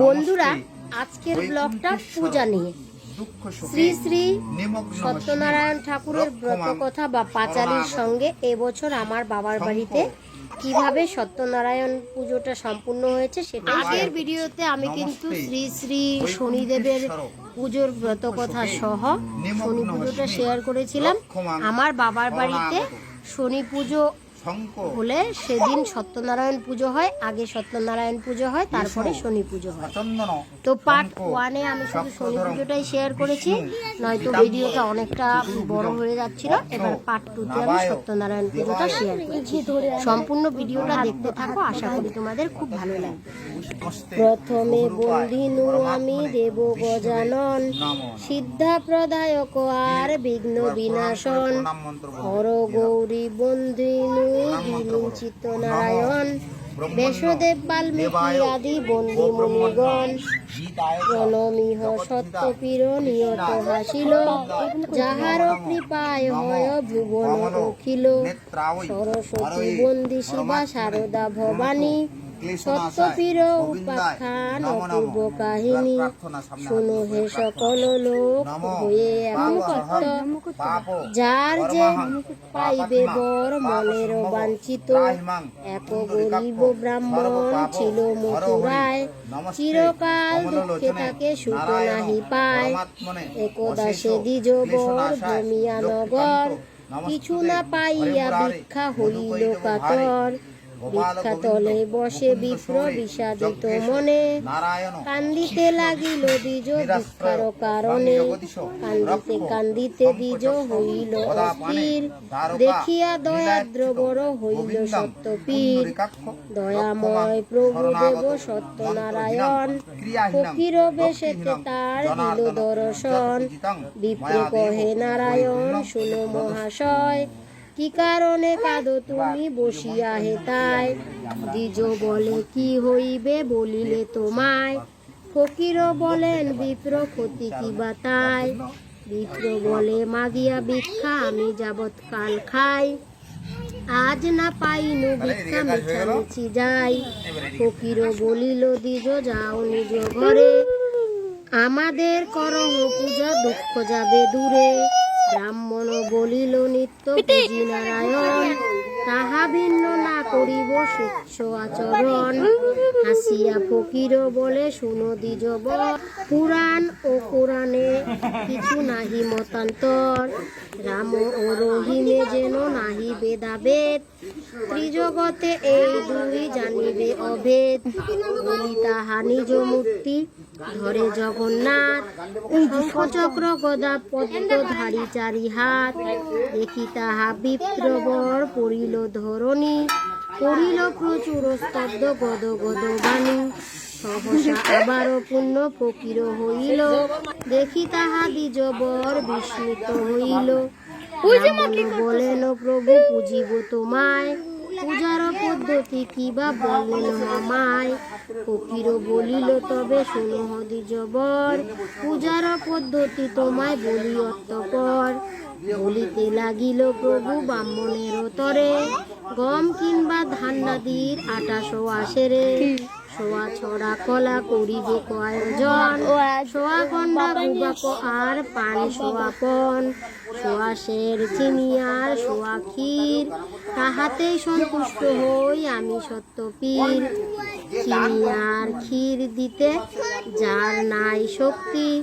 বন্ধুরা আজকের ব্লগটা পূজা নিয়ে। শ্রী শ্রী সত্যনারায়ণ ঠাকুরের ব্রত কথা বা পাঁচালির সঙ্গে এবছর আমার বাবার বাড়িতে কীভাবে সত্যনারায়ণ পুজোটা সম্পূর্ণ হয়েছে সেটা আগের ভিডিওতে আমি কিন্তু শ্রী শ্রী শনিদেবের পুজোর ব্রত কথা সহ শনি পুজোটা শেয়ার করেছিলাম। আমার বাবার বাড়িতে শনি পুজো হলে সেদিন সত্যনারায়ণ পুজো হয় আগে সত্যনারায়ণ পুজো হয় তারপরে শনি পুজো হয়। তো পার্ট ওয়ানে আমি শুধু শনি পুজোটাই শেয়ার করেছি নয়তো ভিডিওটা অনেকটা বড় হয়ে যাচ্ছিল। এবার পার্ট টুতে আমি সত্যনারায়ণ পুজোটা শেয়ার করেছি। সম্পূর্ণ ভিডিওটা দেখতে থাকো আশা করি তোমাদের খুব ভালো লাগবে। প্রথমে বন্দিনু আমি দেব গজানন। সিদ্ধা প্রদায়ক আর বিঘ্ন বিনাশন। হর গৌরী বন্দিনু দিনু চিত্তনারায়ণ। বেশদেব বাল্মীকি আদি বন্দি মুনিগণ প্রণমিহ সত্যপীর নিয়ত হাসিল যাহার কৃপায় হয় ভুবন অখিল। সরস্বতী বন্দি শিবা শারদা ভবানী। সত্যপীর উপাখ্যান অপূর্ব কাহিনী। শুনো হে সকল লোক হয়ে একমত যার যে পাইবে বর মনের বাঞ্ছিত। এক গরিব ব্রাহ্মণ ছিল মথুরায়। চিরকাল দুঃখে থাকে সুখ নাহি পায়। একদা সে দ্বিজ বর ভূমিয়া নগর। কিছু না পাইয়া ভিক্ষা হইল কাতর। তলে বসে বিপ্র বিষাদিত মনে, কান্দিতে লাগিল দ্বিজ ভিক্ষার কারণে। কান্দিতে কান্দিতে দ্বিজ হইল অস্থির, দেখিয়া দয়াদ্র বড় হইল সত্যপীর। দয়াময় প্রভু দেব সত্যনারায়ণ, ফকির বেশেতে তার দিল দর্শন। বিপ্র কহে, নারায়ণ, শুনো মহাশয় কি কারণে কাঁদো তুমি? বসিয়া হেতায়। দ্বিজ বলে, কি হইবে? বলিলে তোমায়। ফকিরও বলেন, বিপ্র ক্ষতি কি বা তাই? বিপ্র বলে, মাগিয়া ভিক্ষা, আমি যাবৎ কাল খাই। আজ না পাইনু ভিক্ষা মিছামিছি যাই। ফকিরও বলিল, দ্বিজ, যাও নিজ ঘরে। আমাদের করহ পূজা, দুঃখ যাবে দূরে। ব্রাহ্মণ বলিল নিত্য পুজি নারায়ণ তাহা ভিন্ন না করিব স্বচ্ছ আচরণ। হাসিয়া ফকির বলে শুনো দ্বিজব পুরাণ ও কোরআনে কিছু নাহি মতান্তর। রাম ও রহিমে যেন নাহি বেদাবেদ ত্রিজগতে এই দুই অভেদ বলি তাহা মূর্তি ধরে জগন্নাথ। চক্র গদা পদ্মধারী চারি হাত দেখি তাহা বিপ্রবর পড়িল ধরণী পড়িল প্রচুর স্তব্ধ গদ গদ বাণী। সহসা আবারও পুণ্য ফকির হইল দেখি তাহা দ্বিজবর বিস্মিত হইল। বলেন প্রভু পুজিব তোমায়। পূজার পদ্ধতি কি বা বলেন মামায় ফকিরও বলিল, তবে শোনো হদি জবর পূজার পদ্ধতি তোমায় বলি অত্যপর বলিতে লাগিল, প্রভু ব্রাহ্মণের তরে গম কিংবা ধান নাদির আসে সোয়া সোয়া ছড়া কলা করিবে আয়োজন সোয়া গন্ডা গুবাক আর পান সোয়া পন। সোয়া শের চিনি আর সোয়া ক্ষীর। তাহাতেই সন্তুষ্ট হই আমি সত্যপীর। চিনি আর ক্ষীর দিতে যার নাই শক্তি,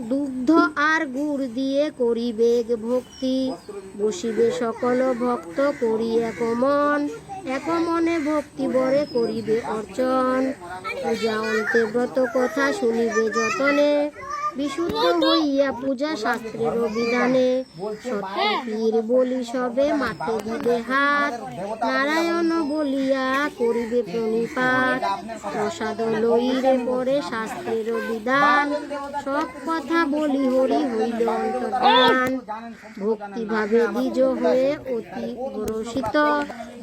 দুগ্ধ আর গুড় দিয়ে করিবে ভক্তি। বসিবে সকল ভক্ত করি এক মন এক মনে ভক্তি বরে করিবে অর্চন। পূজা অন্তে ব্রত কথা শুনিবে যতনে। বিশুদ্ধ হইয়া পূজা শাস্ত্রের বিধানে সত্যপীর বলি সবে মাথে দিবে হাত। নারায়ণ বলিয়া করিবে প্রণিপাত। প্রসাদ লইরে পরে শাস্ত্রের বিধান সব কথা বলি হরি হইল অন্তর্ধান। ভক্তিভাবে দ্বিজ হয়ে অতি গ্রসিত।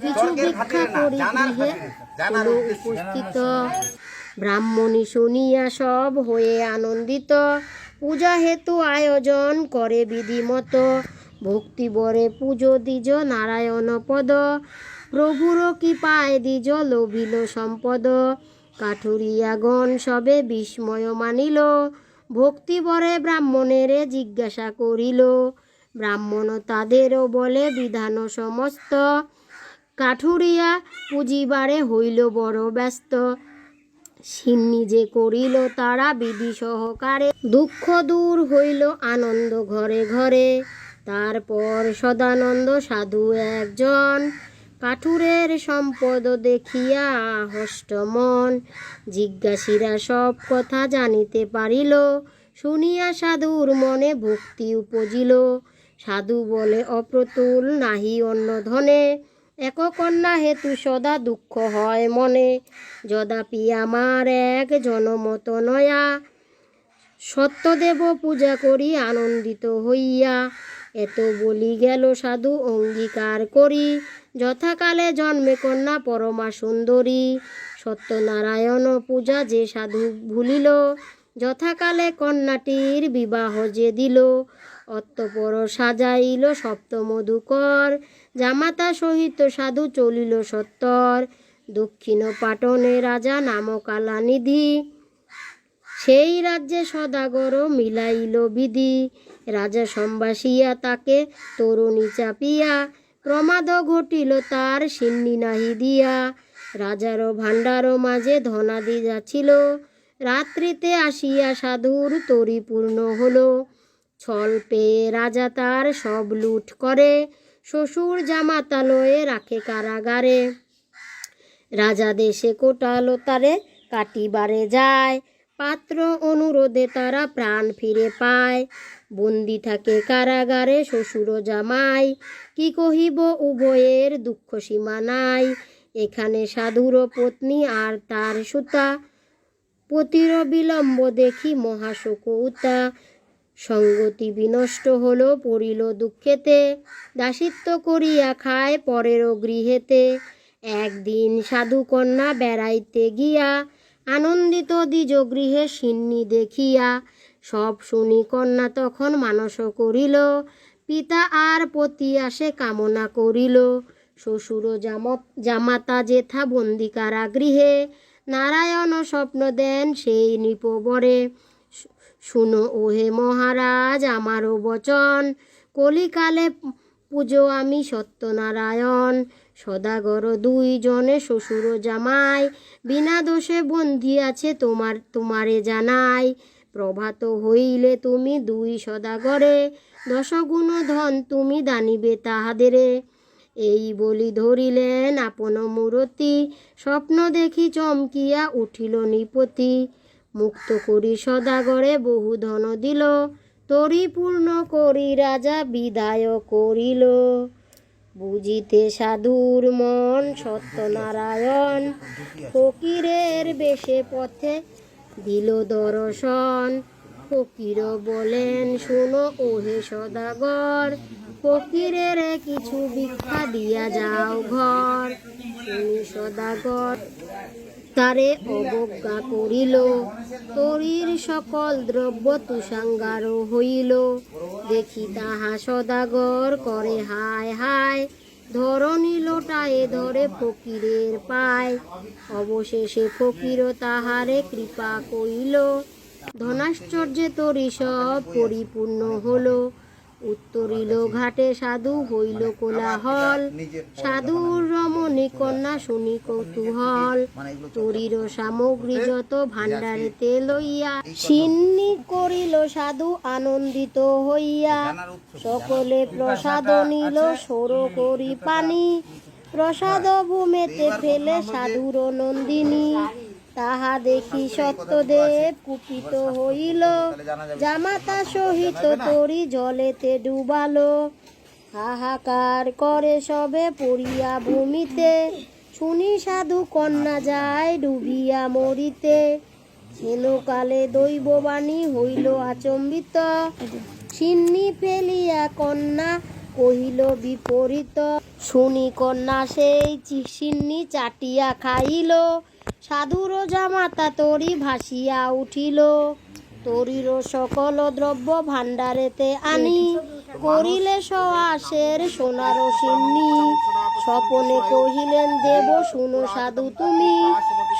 কিছু ভিক্ষা করি গৃহে উপস্থিত। ব্রাহ্মণী শুনিয়া সব হয়ে আনন্দিত। পূজা হেতু আয়োজন করে বিধিমত। ভক্তি বরে পুজো দ্বিজ নারায়ণ পদ। প্রভুর কৃপায় দ্বিজ লোভিল সম্পদ। কাঠুরিয়াগণ সবে বিস্ময় মানিল। ভক্তিবরে ব্রাহ্মণেরে জিজ্ঞাসা করিল। ব্রাহ্মণ তাদেরও বলে, বিধান সমস্ত। কাঠুরিয়া পুঁজিবারে হইল বড় ব্যস্ত। সিন্নি যে করিল তারা বিধি সহকারে দুঃখ দূর হইল আনন্দ ঘরে ঘরে। তারপর সদানন্দ সাধু একজন কাঠুরের সম্পদ দেখিয়া হষ্টমন জিজ্ঞাসীরা সব কথা জানিতে পারিল, শুনিয়া সাধুর মনে ভক্তি উপজিল। সাধু বলে, অপ্রতুল নাহি অন্য ধনে এক কন্যা হেতু সদা দুঃখ হয় মনে। যদাপি আমার এক জনমত নয়া। সত্যদেব পূজা করি আনন্দিত হইয়া। এত বলি গেল সাধু অঙ্গীকার করি। যথাকালে জন্মে কন্যা পরমা সুন্দরী। সত্যনারায়ণ পূজা যে সাধু ভুলিল, যথাকালে কন্যাটির বিবাহ যে দিল। অতঃপর সাজাইল সপ্তমধুকর জামাতা সহিত সাধু চলিল সত্তর। দক্ষিণ পাটনে রাজা নাম কালানিধি সেই রাজ্যে সদাগর মিলাইল বিধি। রাজা সম্বাসিয়া তাকে তরুণী চাপিয়া। প্রমাদ ঘটিল তার সিন্নি নাহি দিয়া। রাজার ভাণ্ডার মাঝে ধনাদি যাচ্ছিল রাত্রিতে আসিয়া সাধুর তরি পূর্ণ হলো। ছল পেয়ে রাজা তার সব লুট করে, শ্বশুর জামাতালয়ে রাখে কারাগারে। রাজা দেশে কোটালো তারে কাটিবারে যায়, পাত্র অনুরোধে তারা প্রাণ ফিরে পায়। বন্দি থাকে কারাগারে শ্বশুর জামাই, কি কহিব উভয়ের দুঃখ সীমা নাই। এখানে সাধুর পত্নী আর তার সুতা, পতির বিলম্ব দেখি মহাশোকৌতা। সঙ্গতি বিনষ্ট হলো, পড়িল দুঃখেতে। দাসিত্ব করিয়া খায় পরেরও গৃহেতে। একদিন সাধু কন্যা বেড়াইতে গিয়া আনন্দিত দ্বিজ গৃহে সিন্নি দেখিয়া, সব শুনি কন্যা তখন মানস করিল, পিতা আর পতি আসে কামনা করিল। শ্বশুর জামত, জামাতা জেঠা বন্দিকারা গৃহে, নারায়ণ স্বপ্ন দেন সেই নিপবরে। শুনো ওহে মহারাজ, আমারও বচন। কলিকালে পুজো আমি সত্যনারায়ণ। সদাগর দুইজনে শ্বশুর জামাই। বিনা দোষে বন্দি আছে তোমার, তোমারে জানাই। প্রভাত হইলে তুমি দুই সদাগরে। দশগুণ ধন তুমি দানিবে তাহাদেরে। এই বলি ধরিলেন আপন মূরতি। স্বপ্ন দেখি চমকিয়া উঠিল নিপতি। মুক্ত করি সদাগরে বহু ধন দিল তরি পূর্ণ করি রাজা বিদায় করিল। বুঝিতে সাধুর মন সত্যনারায়ণ, ফকিরের বেশে পথে দিল দর্শন। ফকির বলেন, শোনো ওহে সদাগর ফকিরের কিছু ভিক্ষা দিয়া যাও ঘর। শুনি সদাগর তারে অবজ্ঞা করিল। তরির সকল দ্রব্য তুষাঙ্গার হইল। দেখি তাহা সদাগর করে, হায় হায়। ধরণী লোটায়ে ধরে ফকিরের পায়। অবশেষে ফকির তাহারে কৃপা কইল ধনাশ্চর্যে তরি সব পরিপূর্ণ হলো। উত্তরিল ঘাটে সাধু হইল কোলাহল। সাধুর রমণী কন্যা শুনি কৌতূহল। তরির সামগ্রী যত ভাণ্ডারেতে লইয়া সিন্নি করিল সাধু আনন্দিত হইয়া। সকলে প্রসাদ নিল সর করি পানি। প্রসাদ ভূমেতে ফেলে সাধুর নন্দিনী। তাহা দেখি সত্যদেব কুপিত হইল। জামাতা সহিত তরি জলেতে ডুবালো। হাহাকার করে সবে পড়িয়া ভূমিতে। শুনি সাধু কন্যা যায় ডুবিয়া মরিতে। হেনকালে দৈববাণী হইল আচম্বিত। সিন্নি ফেলিয়া কন্যা কহিল বিপরীত। শুনি কন্যা সেই সিন্নি চাটিয়া খাইল। সাধুর জামাতা তরি ভাসিয়া উঠিল। তরির সকল দ্রব্য ভাণ্ডারেতে আনি। করিলে সহাসের সোনার সিন্নি। স্বপনে কহিলেন, দেব শুনো সাধু তুমি।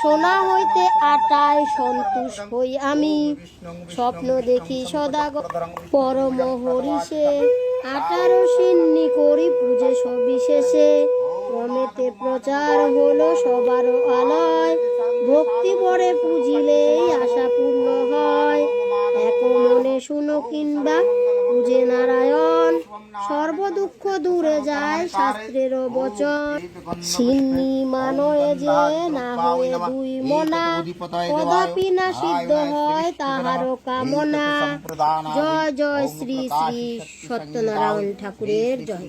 সোনা হইতে আটায় সন্তোষ হই আমি। স্বপ্ন দেখি সদাগর পরম হরিষে আটারো সিন্নি করি পুজো সবিশেষে। ক্রমেতে প্রচার হলো সবারও আলয়। ভক্তি পরে পুজিলেই আশা পূর্ণ হয়। এক মনে শুনো কিংবা পুজে নারায়ণ। সর্ব দুঃখ দূরে যায় শাস্ত্রের বচন। সিন্নি মানয়ে যে না হয়ে দুই মনা, কদাপি না সিদ্ধ হয় তাহারও কামনা। জয় জয় শ্রী শ্রী সত্যনারায়ণ ঠাকুরের জয়।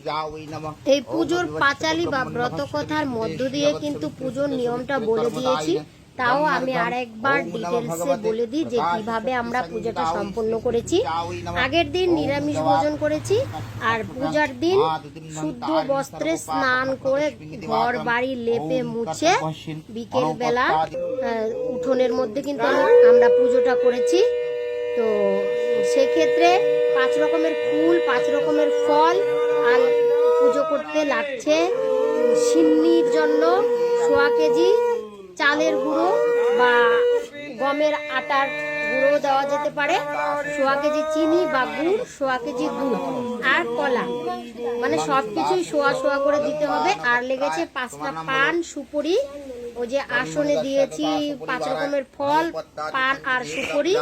এই পুজোর পাঁচালি বা ব্রত কথার মধ্য দিয়ে কিন্তু পুজোর নিয়মটা বলে দিয়েছি। তাও আমি আর আরেকবার ডিটেলসে বলে দিই যে কীভাবে আমরা পুজোটা সম্পন্ন করেছি। আগের দিন নিরামিষ ভোজন করেছি আর পূজার দিন শুদ্ধ বস্ত্রে স্নান করে ঘর বাড়ি লেপে মুছে বিকেল বেলা উঠোনের মধ্যে কিন্তু আমরা পুজোটা করেছি। তো সেক্ষেত্রে পাঁচ রকমের ফুল পাঁচ রকমের ফল আর পুজো করতে লাগছে। সিন্নির জন্য সোয়া কেজি চালের গুঁড়ো বা গমের আটার গুঁড়ো দেওয়া যেতে পারে সোয়া কেজি চিনি বা গুড় সোয়া কেজি দুধ আর কলা। মানে সব কিছুই সোয়া সোয়া করে দিতে হবে। আর লেগেছে পাঁচটা পান সুপুরি। ওই যে আসনে দিয়েছি পাঁচ রকমের ফল পান আর সুপুরি।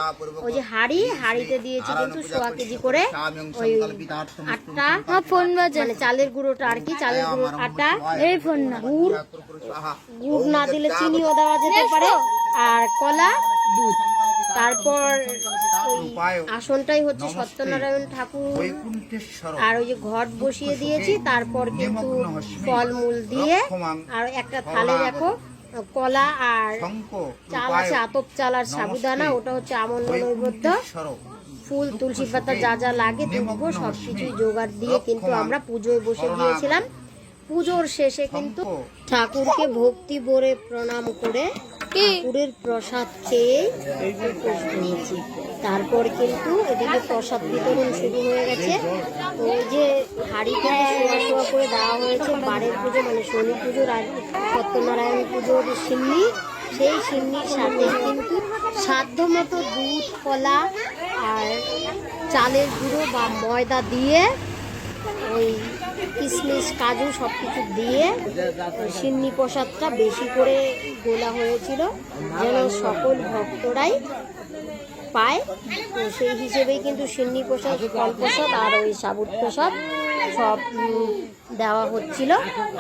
ওই যে হাড়ি হাড়িতে দিয়েছি কিন্তু সোয়া কেজি করে ওই আটটা। ফোন মানে চালের গুঁড়োটা আর কি চালের গুঁড়োর আটা এই ফোন না। গুড় গুড় না দিলে চিনিও দেওয়া যেতে পারে। আর কলা দুধ। তারপর আসনটাই হচ্ছে সত্যনারায়ণ ঠাকুর। আর ওই যে ঘট বসিয়ে দিয়েছি তারপর কিন্তু ফলমূল দিয়ে আর একটা থালে দেখো কলা আর চাল আছে আতপ চাল আর সাবুদানা ওটা হচ্ছে আমন্ড নৈবেদ্য। ফুল তুলসী পাতা যা যা লাগে দুব্বো সব কিছুই জোগাড় দিয়ে কিন্তু আমরা পুজোয় বসে গিয়েছিলাম পুজোর শেষে কিন্তু ঠাকুরকে ভক্তি ভরে প্রণাম করে ঠাকুরের প্রসাদ খেয়ে তারপর কিন্তু এদিকে প্রসাদ বিতরণ শুরু হয়ে গেছে। ওই যে হাড়ি থেকে শোয়া শোয়া করে দেওয়া হয়েছে বারের পুজো মানে শনি পুজোর আর সত্যনারায়ণ পুজোর সিন্নি। সেই সিন্নির সাথে কিন্তু সাধ্য মতো দুধ, কলা আর চালের গুঁড়ো বা ময়দা দিয়ে ওই কিশমিশ কাজু সব কিছু দিয়ে সিন্নি প্রসাদটা বেশি করে গোলা হয়েছিল, যেন সকল ভক্তরাই পায়। তো সেই হিসেবেই কিন্তু সিন্নি প্রসাদ, ফল প্রসাদ আর ওই সাবুত প্রসাদ সব দেওয়া হচ্ছিল।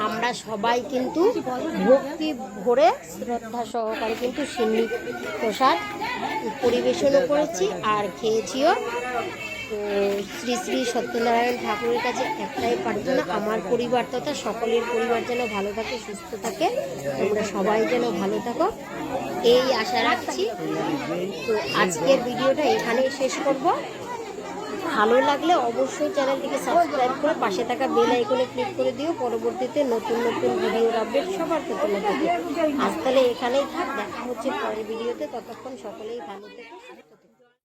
আমরা সবাই কিন্তু ভক্তি ভরে শ্রদ্ধা সহকারে কিন্তু সিন্নি প্রসাদ পরিবেশনও করেছি আর খেয়েছিও। তো শ্রী শ্রী সত্যনারায়ণ ঠাকুরের কাছে একটাই প্রার্থনা, আমার পরিবার তথা সকলের পরিবার যেন ভালো থাকে, সুস্থ থাকে। তোমরা সবাই যেন ভালো থাকো। এই আশা রাখছি। তো আজকের ভিডিওটা এখানেই শেষ করব। ভালো লাগলে অবশ্যই চ্যানেলটিকে সাবস্ক্রাইব করে পাশে থাকা বেল আইকনে ক্লিক করে দিও। পরবর্তীতে নতুন নতুন ভিডিওর আপডেট সবার প্রথমে আজ তাহলে এখানেই থাক। দেখা হচ্ছে পরের ভিডিওতে। ততক্ষণ সকলেই ভালো থেকো।